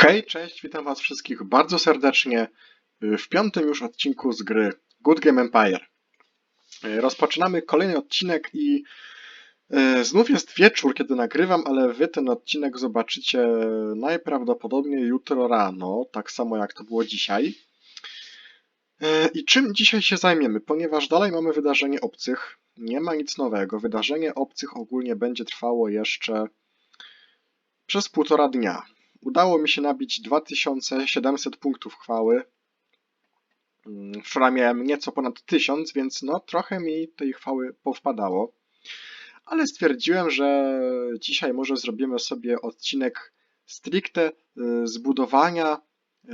Hej, cześć, witam was wszystkich bardzo serdecznie w piątym już odcinku z gry Good Game Empire. Rozpoczynamy kolejny odcinek i e, znów jest wieczór, kiedy nagrywam, ale wy ten odcinek zobaczycie najprawdopodobniej jutro rano, tak samo jak to było dzisiaj. I czym dzisiaj się zajmiemy? Ponieważ dalej mamy wydarzenie obcych, nie ma nic nowego. Wydarzenie obcych ogólnie będzie trwało jeszcze przez półtora dnia. Udało mi się nabić 2700 punktów chwały. Mm, Wczoraj miałem nieco ponad 1000, więc no trochę mi tej chwały powpadało. Ale stwierdziłem, że dzisiaj może zrobimy sobie odcinek stricte y, zbudowania y,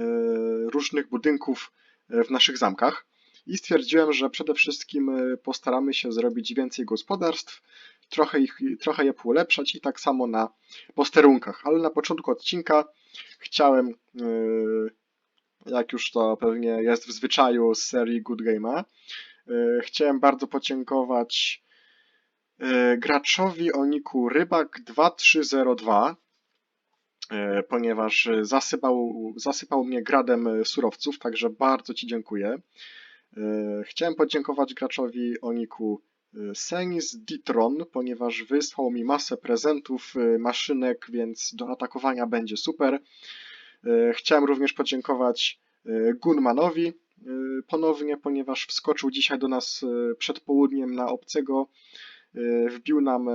różnych budynków y, w naszych zamkach. I stwierdziłem, że przede wszystkim postaramy się zrobić więcej gospodarstw, trochę, ich, trochę je polepszać i tak samo na posterunkach. Ale na początku odcinka chciałem, yy, jak już to pewnie jest w zwyczaju z serii Good Game'a, yy, chciałem bardzo podziękować yy, graczowi o niku Rybak2302, yy, ponieważ zasypał, zasypał mnie gradem surowców, także bardzo Ci dziękuję. Chciałem podziękować graczowi o niku Senis Ditron, ponieważ wysłał mi masę prezentów, y, maszynek, więc do atakowania będzie super. Y, Chciałem również podziękować y, Gunmanowi ponownie, ponieważ wskoczył dzisiaj do nas przed południem na obcego. Wbił nam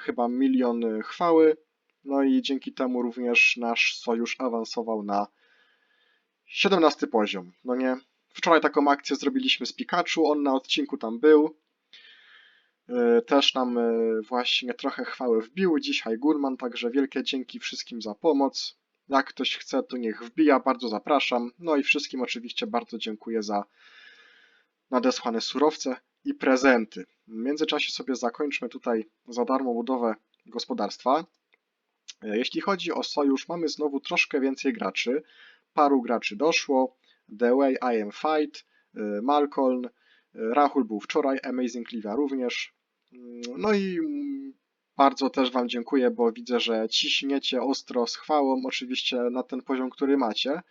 chyba milion chwały. No i dzięki temu również nasz sojusz awansował na 17 poziom. No nie? Wczoraj taką akcję zrobiliśmy z Pikachu, on na odcinku tam był. Y, Też nam y, właśnie trochę chwały wbił dzisiaj Gurman, także wielkie dzięki wszystkim za pomoc. Jak ktoś chce, to niech wbija, bardzo zapraszam. No i wszystkim oczywiście bardzo dziękuję za nadesłane surowce i prezenty. W międzyczasie sobie zakończmy tutaj za darmo budowę gospodarstwa. Y, Jeśli chodzi o sojusz, mamy znowu troszkę więcej graczy. Paru graczy doszło. The Way I Am Fight, Malcolm, Rahul był wczoraj, Amazing Livia również. No i bardzo też Wam dziękuję, bo widzę, że ciśniecie ostro z chwałą, oczywiście na ten poziom, który macie.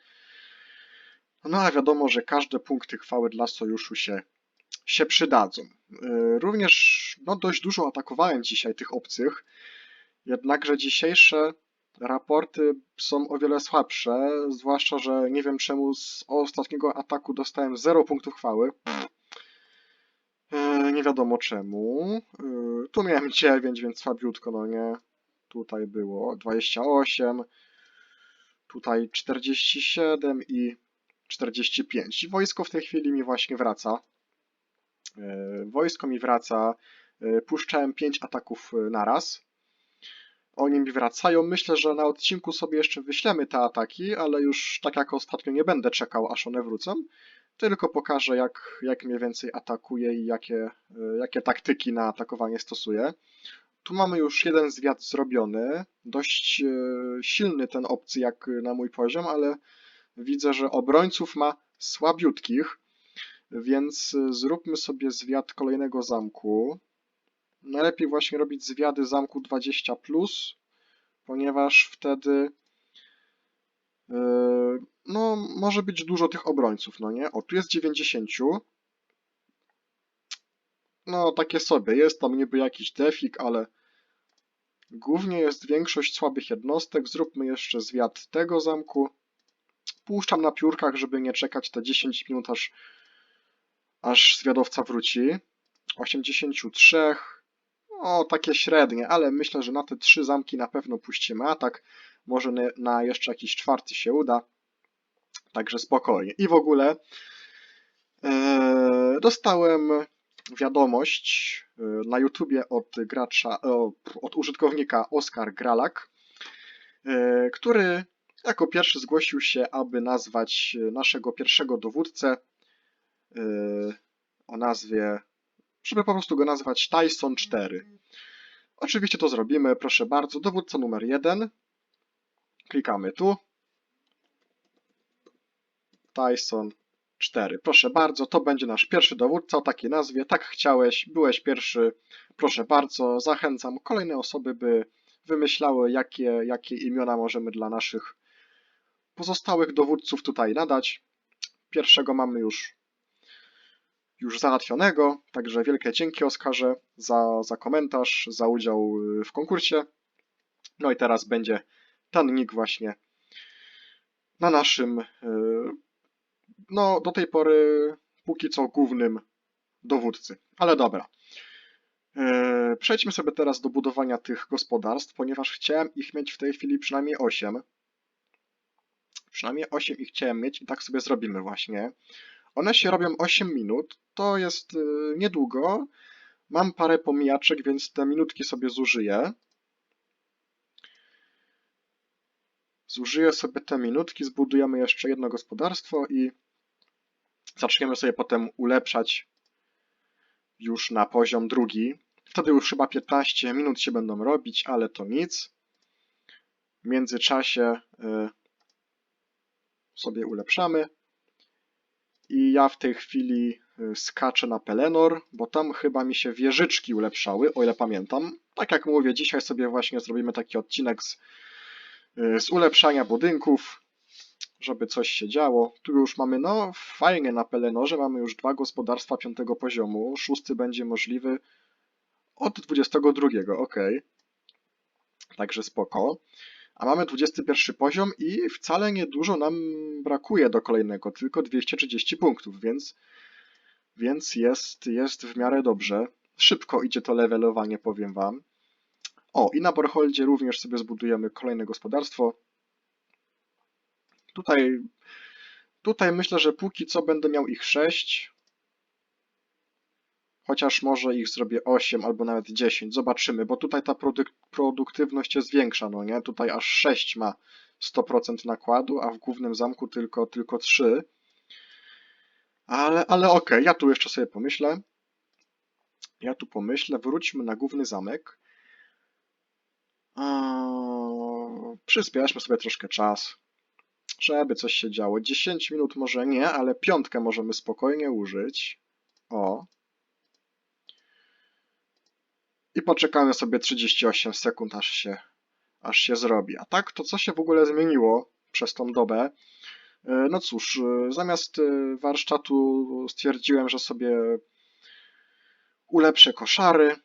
No a wiadomo, że każde punkty chwały dla sojuszu się, się przydadzą. Yy, Również no, dość dużo atakowałem dzisiaj tych obcych, jednakże dzisiejsze raporty są o wiele słabsze, zwłaszcza, że nie wiem czemu z ostatniego ataku dostałem 0 punktów chwały. Nie wiadomo czemu. E, Tu miałem 9, więc słabiutko, no nie. Tutaj było 28, tutaj 47 i 45. I wojsko w tej chwili mi właśnie wraca. E, Wojsko mi wraca. E, Puszczałem 5 ataków e, naraz. Oni mi wracają. Myślę, że na odcinku sobie jeszcze wyślemy te ataki, ale już tak jak ostatnio nie będę czekał, aż one wrócą tylko pokażę, jak, jak mniej więcej atakuje i jakie, y, jakie taktyki na atakowanie stosuje. Tu mamy już jeden zwiat zrobiony, dość y, silny ten obcy jak na mój poziom, ale widzę, że obrońców ma słabiutkich, więc y, zróbmy sobie zwiat kolejnego zamku. Najlepiej właśnie robić zwiady zamku 20+, ponieważ wtedy no, może być dużo tych obrońców, no nie? O, tu jest 90. No, takie sobie. Jest tam niby jakiś defik, ale głównie jest większość słabych jednostek. Zróbmy jeszcze zwiat tego zamku. Puszczam na piórkach, żeby nie czekać te 10 minut, aż, aż zwiadowca wróci. 83. O, takie średnie, ale myślę, że na te trzy zamki na pewno puścimy atak. Może na- jeszcze jakiś czwarty się uda. Także spokojnie. I w ogóle e, dostałem wiadomość e, na YouTubie od gracza, od użytkownika Oskar Gralak, e, który jako pierwszy zgłosił się, aby nazwać naszego pierwszego dowódcę o nazwie, żeby po prostu go nazwać Tyson 4. Oczywiście to zrobimy, proszę bardzo. Dowódca numer 1. Klikamy tu. Tyson 4. Proszę bardzo, to będzie nasz pierwszy dowódca o takiej nazwie. Tak chciałeś, byłeś pierwszy. Proszę bardzo, zachęcam kolejne osoby, by wymyślały, jakie, jakie imiona możemy dla naszych pozostałych dowódców tutaj nadać. Pierwszego mamy już, już załatwionego, także wielkie dzięki Oskarze za, za komentarz, za udział y, w konkursie. No i teraz będzie ten nick właśnie na naszym, y, no do tej pory póki co głównym dowódcy. Ale dobra. E, Przejdźmy sobie teraz do budowania tych gospodarstw, ponieważ chciałem ich mieć w tej chwili przynajmniej 8. Przynajmniej 8 ich chciałem mieć i tak sobie zrobimy właśnie. One się robią 8 minut, to jest e, niedługo. Mam parę pomijaczek, więc te minutki sobie zużyję. Zużyję sobie te minutki, zbudujemy jeszcze jedno gospodarstwo i zaczniemy sobie potem ulepszać już na poziom drugi. Wtedy już chyba 15 minut się będą robić, ale to nic. W międzyczasie y, sobie ulepszamy. I ja w tej chwili y, skaczę na Pelenor, bo tam chyba mi się wieżyczki ulepszały, o ile pamiętam. Tak jak mówię, dzisiaj sobie właśnie zrobimy taki odcinek z, z ulepszania budynków, żeby coś się działo. Tu już mamy, no fajnie na Pelenorze, mamy już dwa gospodarstwa piątego poziomu. Szósty będzie możliwy od 22, ok. Także spoko. A mamy 21 poziom i wcale niedużo nam brakuje do kolejnego, tylko 230 punktów, więc, więc jest, jest w miarę dobrze. Szybko idzie to levelowanie, powiem wam. O, i na Borholdzie również sobie zbudujemy kolejne gospodarstwo. Tutaj, tutaj myślę, że póki co będę miał ich 6. Chociaż może ich zrobię 8 albo nawet 10. Zobaczymy, bo tutaj ta produk produktywność jest większa, no nie? Tutaj aż 6 ma 100% nakładu, a w głównym zamku tylko, tylko 3. Ale, ale okej, okay, ja tu jeszcze sobie pomyślę. Ja tu pomyślę, wróćmy na główny zamek. Przyspieszmy sobie troszkę czas żeby coś się działo. 10 minut może nie, ale piątkę możemy spokojnie użyć. O. I poczekamy sobie 38 sekund, aż się, aż się zrobi. A tak, to co się w ogóle zmieniło przez tą dobę? E, no cóż, e, zamiast e, warsztatu stwierdziłem, że sobie ulepszę koszary.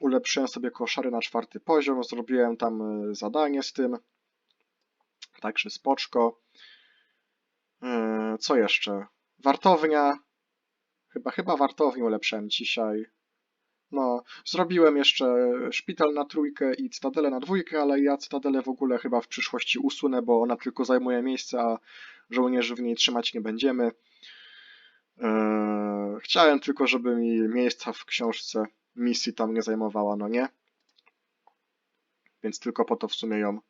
Ulepszyłem sobie koszary na czwarty poziom, zrobiłem tam zadanie z tym. Także spoczko. Co jeszcze? Wartownia. Chyba, chyba wartownię ulepszyłem dzisiaj. No, zrobiłem jeszcze szpital na trójkę i cytadelę na dwójkę, ale ja cytadelę w ogóle chyba w przyszłości usunę, bo ona tylko zajmuje miejsce, a żołnierzy w niej trzymać nie będziemy. Eee, chciałem tylko, żeby mi miejsca w książce misji tam nie zajmowała, no nie? Więc tylko po to w sumie ją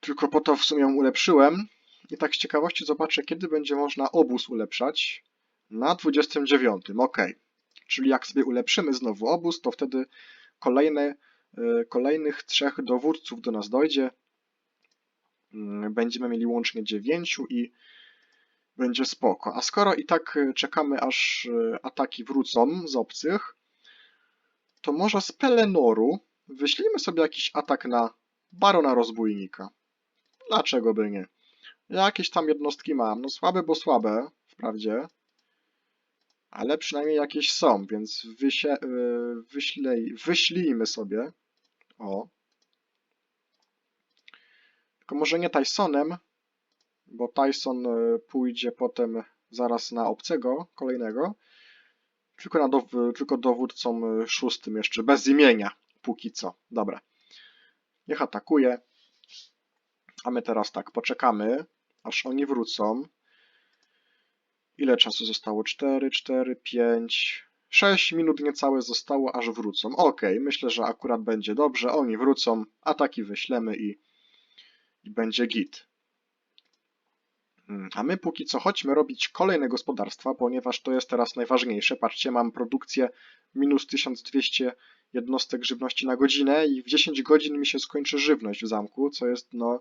tylko po to w sumie ją ulepszyłem. I tak z ciekawości zobaczę, kiedy będzie można obóz ulepszać. Na 29, ok. Czyli jak sobie ulepszymy znowu obóz, to wtedy kolejne, e, kolejnych trzech dowódców do nas dojdzie. Mm, będziemy mieli łącznie 9 i będzie spoko. A skoro i tak czekamy aż e, ataki wrócą z obcych, to może z Pelenoru wyślijmy sobie jakiś atak na Barona Rozbójnika. Dlaczego by nie? Jakieś tam jednostki mam. No słabe, bo słabe, wprawdzie. Ale przynajmniej jakieś są, więc wysie, yy, wyślej, wyślijmy sobie. O. Tylko może nie Tysonem, bo Tyson yy, pójdzie potem zaraz na obcego, kolejnego. Tylko, na dow tylko dowódcą yy, szóstym jeszcze, bez imienia, póki co. Dobra. Niech atakuje. A my teraz tak, poczekamy, aż oni wrócą. Ile czasu zostało? 4, 4, 5, 6 minut niecałe zostało, aż wrócą. Ok, myślę, że akurat będzie dobrze. Oni wrócą, ataki wyślemy i, i będzie git. Hmm, a my póki co chodźmy robić kolejne gospodarstwa, ponieważ to jest teraz najważniejsze. Patrzcie, mam produkcję minus 1200 jednostek żywności na godzinę i w 10 godzin mi się skończy żywność w zamku, co jest no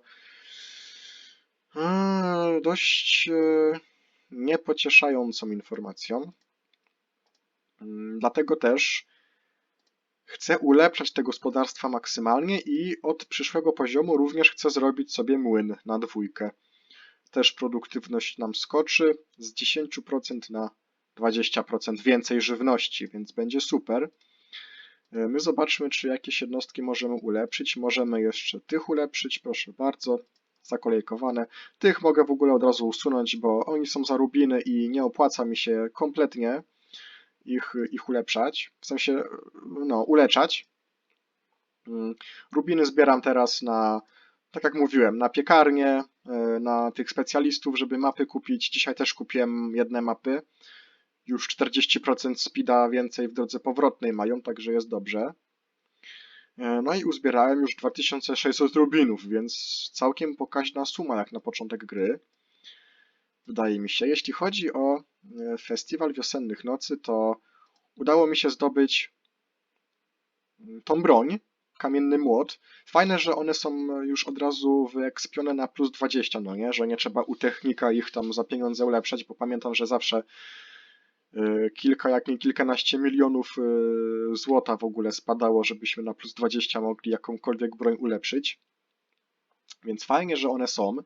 dość e, niepocieszającą informacją. Mm, dlatego też chcę ulepszać te gospodarstwa maksymalnie i od przyszłego poziomu również chcę zrobić sobie młyn na dwójkę. Też produktywność nam skoczy z 10% na 20% więcej żywności, więc będzie super. E, My zobaczmy, czy jakieś jednostki możemy ulepszyć. Możemy jeszcze tych ulepszyć, proszę bardzo, zakolejkowane. Tych mogę w ogóle od razu usunąć, bo oni są za rubiny i nie opłaca mi się kompletnie ich, ich ulepszać. W sensie, no, uleczać. Mm, Rubiny zbieram teraz na, tak jak mówiłem, na piekarnię, na tych specjalistów, żeby mapy kupić. Dzisiaj też kupiłem jedne mapy. Już 40% speeda więcej w drodze powrotnej mają, także jest dobrze. E, No i uzbierałem już 2600 rubinów, więc całkiem pokaźna suma jak na początek gry. Wydaje mi się. Jeśli chodzi o e, festiwal wiosennych nocy, to udało mi się zdobyć tą broń, kamienny młot. Fajne, że one są już od razu wyekspione na plus 20, no nie? Że nie trzeba u technika ich tam za pieniądze ulepszać, bo pamiętam, że zawsze y, kilka, jak nie kilkanaście milionów y, złota w ogóle spadało, żebyśmy na plus 20 mogli jakąkolwiek broń ulepszyć. Więc fajnie, że one są.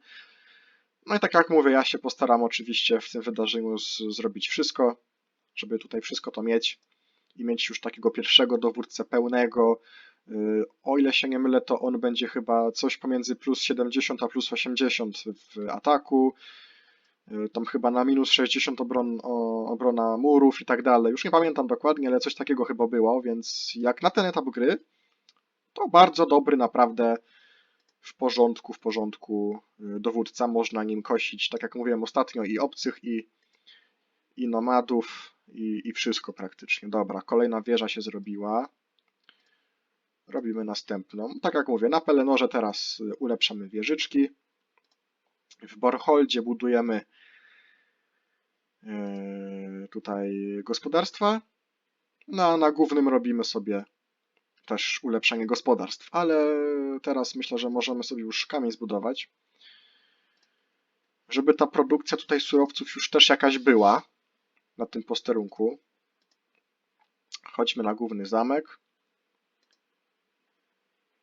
No i tak jak mówię, ja się postaram oczywiście w tym wydarzeniu zrobić wszystko, żeby tutaj wszystko to mieć i mieć już takiego pierwszego dowódcę pełnego. Y, O ile się nie mylę, to on będzie chyba coś pomiędzy plus 70 a plus 80 w ataku. Y, Tam chyba na minus 60 obron, obrona murów i tak dalej. Już nie pamiętam dokładnie, ale coś takiego chyba było, więc jak na ten etap gry, to bardzo dobry naprawdę w porządku, w porządku y, dowódca. Można nim kosić, tak jak mówiłem ostatnio, i obcych, i, i nomadów, i, i wszystko praktycznie. Dobra, kolejna wieża się zrobiła. Robimy następną. Tak jak mówię, na Pelenorze teraz y, ulepszamy wieżyczki. W Borholdzie budujemy yy, tutaj gospodarstwa. No, na głównym robimy sobie też ulepszenie gospodarstw, ale teraz myślę, że możemy sobie już kamień zbudować. Żeby ta produkcja tutaj surowców już też jakaś była na tym posterunku. Chodźmy na główny zamek.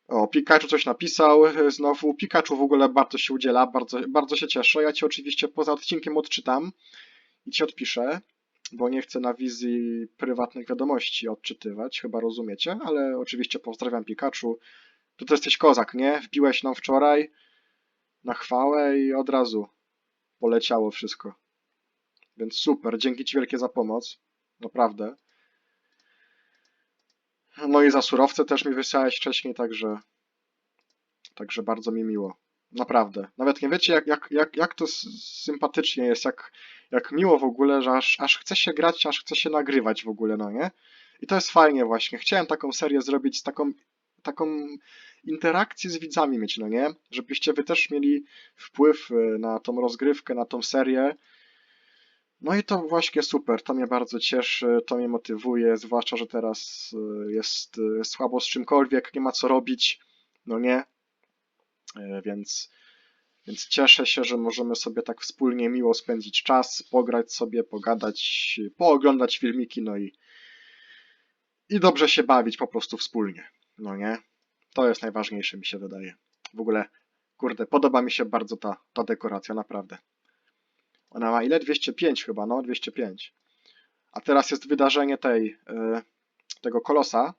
O, Pikachu coś napisał e, znowu. Pikachu w ogóle bardzo się udziela, bardzo, bardzo się cieszę. Ja ci oczywiście poza odcinkiem odczytam i ci odpiszę, bo nie chcę na wizji prywatnych wiadomości odczytywać, chyba rozumiecie, ale oczywiście pozdrawiam Pikachu. To jesteś kozak, nie? Wbiłeś nam wczoraj na chwałę i od razu poleciało wszystko. Więc super, dzięki ci wielkie za pomoc. Naprawdę. No i za surowce też mi wysłałeś wcześniej, także, także bardzo mi miło. Naprawdę. Nawet nie wiecie, jak, jak, jak, jak to sympatycznie jest, jak, jak miło w ogóle, że aż, aż chce się grać, aż chce się nagrywać w ogóle, no nie? I to jest fajnie właśnie. Chciałem taką serię zrobić z taką, taką interakcję z widzami mieć, no nie? Żebyście wy też mieli wpływ y, na tą rozgrywkę, na tą serię. No i to właśnie super, to mnie bardzo cieszy, to mnie motywuje, zwłaszcza, że teraz y, jest y, słabo z czymkolwiek, nie ma co robić, no nie? Y, Więc, więc cieszę się, że możemy sobie tak wspólnie miło spędzić czas, pograć sobie, pogadać, pooglądać filmiki, no i, i dobrze się bawić po prostu wspólnie, no nie? To jest najważniejsze, mi się wydaje. W ogóle, kurde, podoba mi się bardzo ta, ta dekoracja, naprawdę. Ona ma ile? 205 chyba, no 205. A teraz jest wydarzenie tej, y, tego kolosa.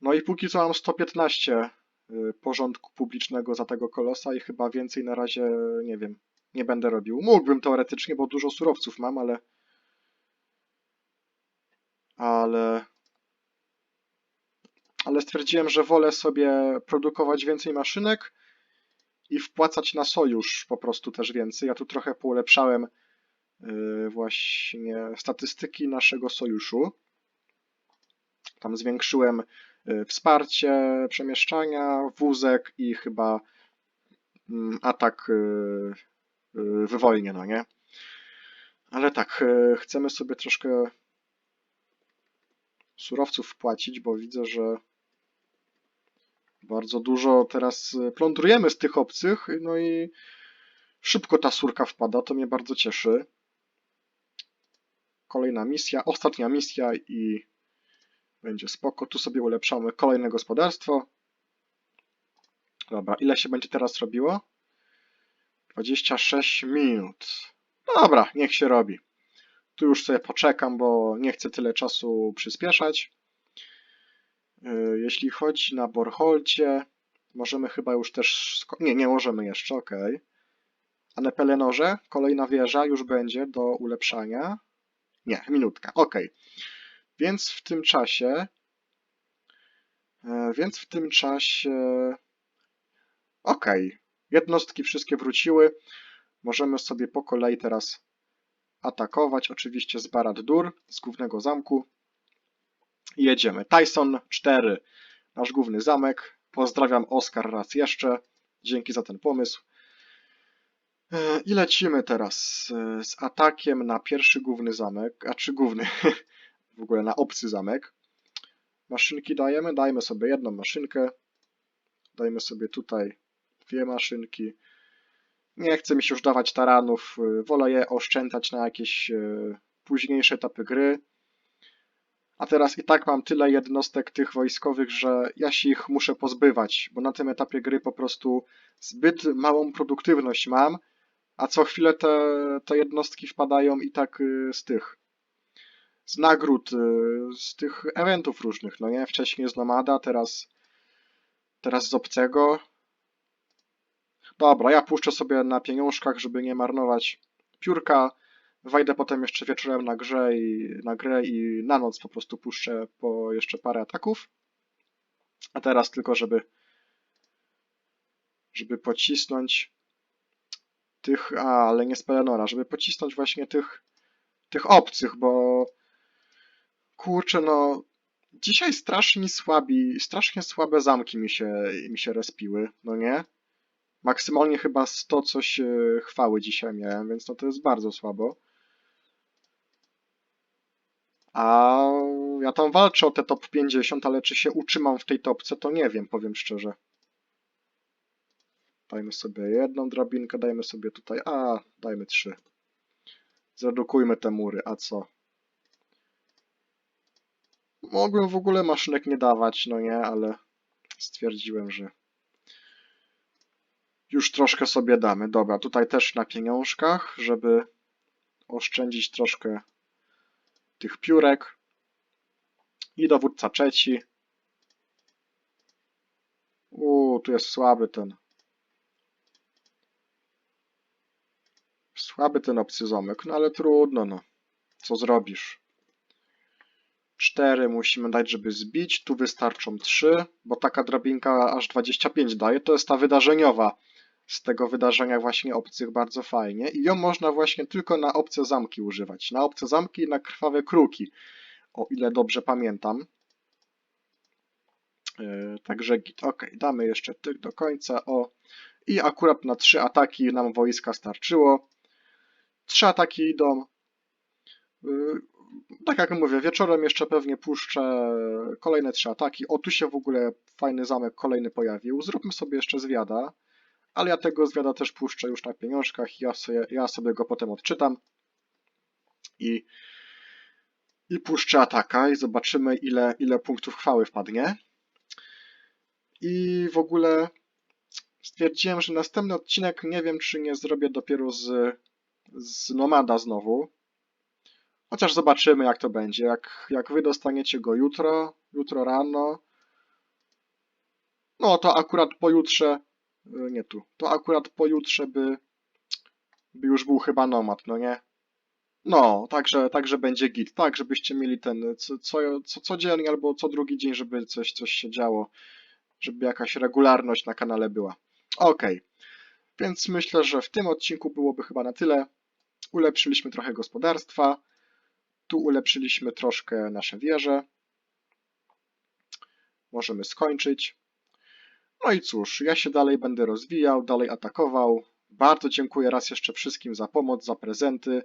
No i póki co mam 115 y, porządku publicznego za tego kolosa i chyba więcej na razie, nie wiem, nie będę robił. Mógłbym teoretycznie, bo dużo surowców mam, ale... Ale... Ale stwierdziłem, że wolę sobie produkować więcej maszynek, i wpłacać na sojusz po prostu też więcej. Ja tu trochę poulepszałem yy, właśnie statystyki naszego sojuszu. Tam zwiększyłem yy, wsparcie przemieszczania, wózek i chyba mm, atak yy, wywolnie, no nie? Ale tak, chcemy sobie troszkę surowców wpłacić, bo widzę, że bardzo dużo teraz y, plądrujemy z tych obcych, no i szybko ta surka wpada, to mnie bardzo cieszy. Kolejna misja, ostatnia misja i będzie spoko. Tu sobie ulepszamy kolejne gospodarstwo. Dobra, ile się będzie teraz robiło? 26 minut. Dobra, niech się robi. Tu już sobie poczekam, bo nie chcę tyle czasu przyspieszać. Yy, Jeśli chodzi na Borholcie, możemy chyba już też... Nie, nie możemy jeszcze, ok. A na Pelenorze kolejna wieża już będzie do ulepszania. Nie, minutka, ok. Więc w tym czasie... e, Więc w tym czasie... Ok. Jednostki wszystkie wróciły. Możemy sobie po kolei teraz atakować. Oczywiście z Barad-dur, z głównego zamku. Jedziemy. Tyson 4, nasz główny zamek. Pozdrawiam Oskar raz jeszcze. Dzięki za ten pomysł. E, I lecimy teraz e, z atakiem na pierwszy główny zamek, a czy główny, w ogóle na obcy zamek. Maszynki dajemy, dajmy sobie jedną maszynkę. Dajmy sobie tutaj dwie maszynki. Nie chce mi się już dawać taranów, y, wolę je oszczędzać na jakieś późniejsze etapy gry. A teraz i tak mam tyle jednostek tych wojskowych, że ja się ich muszę pozbywać, bo na tym etapie gry po prostu zbyt małą produktywność mam, a co chwilę te, te jednostki wpadają i tak y, z tych z nagród, y, z tych eventów różnych, no nie? Wcześniej z Nomada, teraz teraz z obcego. Dobra, ja puszczę sobie na pieniążkach, żeby nie marnować piórka. Wejdę potem jeszcze wieczorem na grze i na grę i na noc po prostu puszczę po jeszcze parę ataków. A teraz tylko, żeby żeby pocisnąć tych, a, ale nie z żeby pocisnąć właśnie tych tych obcych, bo kurczę, no dzisiaj strasznie słabi, strasznie słabe zamki mi się, mi się respiły, no nie? Maksymalnie chyba 100 coś e, chwały dzisiaj miałem, więc no to jest bardzo słabo. A ja tam walczę o te top 50, ale czy się utrzymam w tej topce, to nie wiem, powiem szczerze. Dajmy sobie jedną drabinkę, dajmy sobie tutaj, a dajmy trzy. Zredukujmy te mury, a co? Mogłem w ogóle maszynek nie dawać, no nie, ale stwierdziłem, że już troszkę sobie damy. Dobra, tutaj też na pieniążkach, żeby oszczędzić troszkę tych piórek. I dowódca trzeci. Uuu, tu jest słaby ten. Słaby ten obcy zamek, no ale trudno, no. Co zrobisz? Cztery musimy dać, żeby zbić. Tu wystarczą trzy, bo taka drabinka aż 25 daje. To jest ta wydarzeniowa z tego wydarzenia właśnie obcych bardzo fajnie. I ją można właśnie tylko na obce zamki używać. Na obce zamki i na krwawe kruki. O ile dobrze pamiętam. Yy, także git. Ok, damy jeszcze tych do końca. O. I akurat na trzy ataki nam wojska starczyło. Trzy ataki idą. Yy, tak jak mówię, wieczorem jeszcze pewnie puszczę kolejne trzy ataki. O, tu się w ogóle fajny zamek kolejny pojawił. Zróbmy sobie jeszcze zwiada. Ale ja tego zwiada też puszczę już na pieniążkach. Ja sobie, ja sobie go potem odczytam. I, i puszczę ataka i zobaczymy ile, ile punktów chwały wpadnie. I w ogóle stwierdziłem, że następny odcinek nie wiem, czy nie zrobię dopiero z, z Nomada znowu. Chociaż zobaczymy, jak to będzie. Jak, jak wy dostaniecie go jutro, jutro rano, no to akurat pojutrze, nie tu, to akurat pojutrze by, by już był chyba nomad, no nie? No, także, także będzie git, tak, żebyście mieli ten co, co, co albo co drugi dzień, żeby coś, coś się działo, żeby jakaś regularność na kanale była. Okej, więc myślę, że w tym odcinku byłoby chyba na tyle. Ulepszyliśmy trochę gospodarstwa. Tu ulepszyliśmy troszkę nasze wieże. Możemy skończyć. No i cóż, ja się dalej będę rozwijał, dalej atakował. Bardzo dziękuję raz jeszcze wszystkim za pomoc, za prezenty,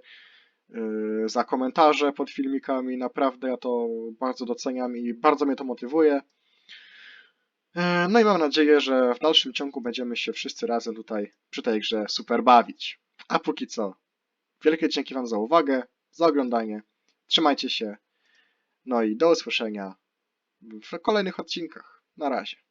yy, za komentarze pod filmikami. Naprawdę ja to bardzo doceniam i bardzo mnie to motywuje. Yy, No i mam nadzieję, że w dalszym ciągu będziemy się wszyscy razem tutaj przy tej grze super bawić. A póki co, wielkie dzięki Wam za uwagę, za oglądanie. Trzymajcie się. No i do usłyszenia w kolejnych odcinkach. Na razie.